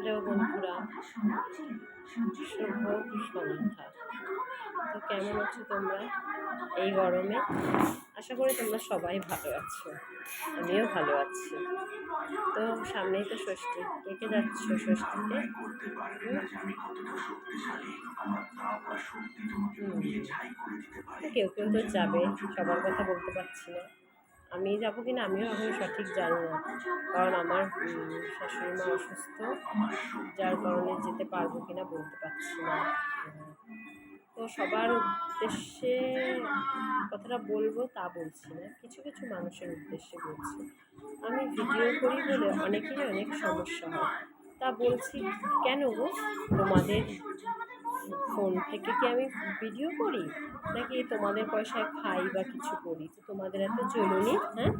Hello বন্ধুরা শুভ সন্ধ্যা তো কেমন আছো তোমরা? এই গরমে? আশা করি তোমরা সবাই ভালো আছো। আমিও ভালো আছি। তো সামনেই তো ষষ্ঠী। কে কে যাচ্ছ ষষ্ঠীতে? কেউ কেউ তো যাবে সবার কথা বলতে পারছি না। আমি যাব কি না আমিও এখন সঠিক জানি না। কারণ আমার শাশুড়ি মা অসুস্থ, যার কারণে যেতে পারব কি না বলতে পারছি না। তো সবার উদ্দেশ্যে কথাটা বলব তা বলছি না, কিছু কিছু মানুষের উদ্দেশ্যে বলছি। আমি ভিডিও করি বলে অনেকেরই অনেক সমস্যা হয়। তা বলছি কেন গো? তোমাদের ফোন থেকে কি আমি ভিডিও করি? নাকি তোমাদের পয়সায় খাই বা কিছু করি? তো তোমাদের এত জরুরি হ্যাঁ?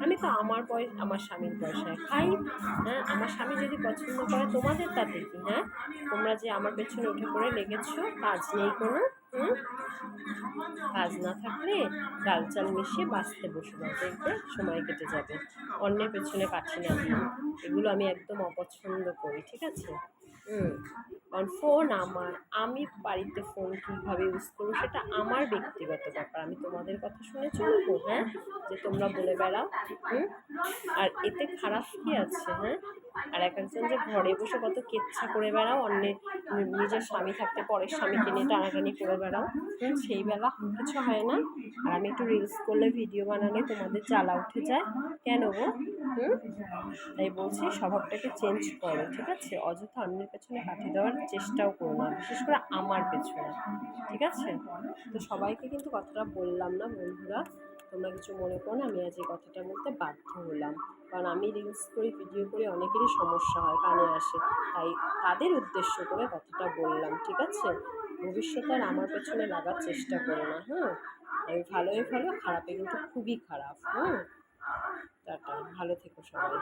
আমি তো আমার পয়সা আমার স্বামীর পয়সায় খাই হ্যাঁ? আমার স্বামী যদি পছন্দ করে তোমাদের তাতে কি হ্যাঁ? তোমরা যে আমার পেছনে উঠে পড়ে লেগেছো, কাজ নেই কোনো। কাজ না থাকলে ডাল চাল মিশিয়ে বাঁচতে বসে না, দেখবে সময় কেটে যাবে। অন্যের পেছনে কাঠি না। এগুলো আমি একদম অপছন্দ করি, ঠিক আছে? হুম। কারণ ফোন আমার, আমি বাড়িতে ফোন কীভাবে ইউজ করব সেটা আমার ব্যক্তিগত ব্যাপার। আমি তোমাদের কথা শুনে চলবো হ্যাঁ? যে তোমরা বলে বেড়াও, হুম? আর এতে খারাপ কী আছে হ্যাঁ? আর এক একজন যে ঘরে বসে কত কেচ্ছা করে বেড়াও অন্যের নিজের স্বামী থাকতে পরের স্বামীকে নিয়ে টানাটানি করে বেড়াও সেই বেলা কিছু হয় না। আর আমি একটু রিলস করলে ভিডিও বানালে তোমাদের জ্বালা উঠে যায়। কেন গো? হুম? তাই বলছি স্বভাবটাকে চেঞ্জ করো, ঠিক আছে? অযথা অন্যের পেছনে কাটি দেওয়ার চেষ্টাও করো না, বিশেষ করে আমার পেছনে, ঠিক আছে? তো সবাইকে কিন্তু কথাটা বললাম না বন্ধুরা। তোমরা কিছু মনে করো না, আমি আজ এই কথাটা বলতে বাধ্য হলাম। কারণ আমি রিলস করি ভিডিও করি, অনেকেরই সমস্যা হয়, কানে আসে। তাই তাদের উদ্দেশ্য করে কথাটা বললাম, ঠিক আছে? ভবিষ্যতে আর আমার পেছনে লাগার চেষ্টা করো না হ্যাঁ? আমি ভালোই ভালো, খারাপে কিন্তু খুবই খারাপ হ্যাঁ? টাটা, ভালো থেকো সবাই।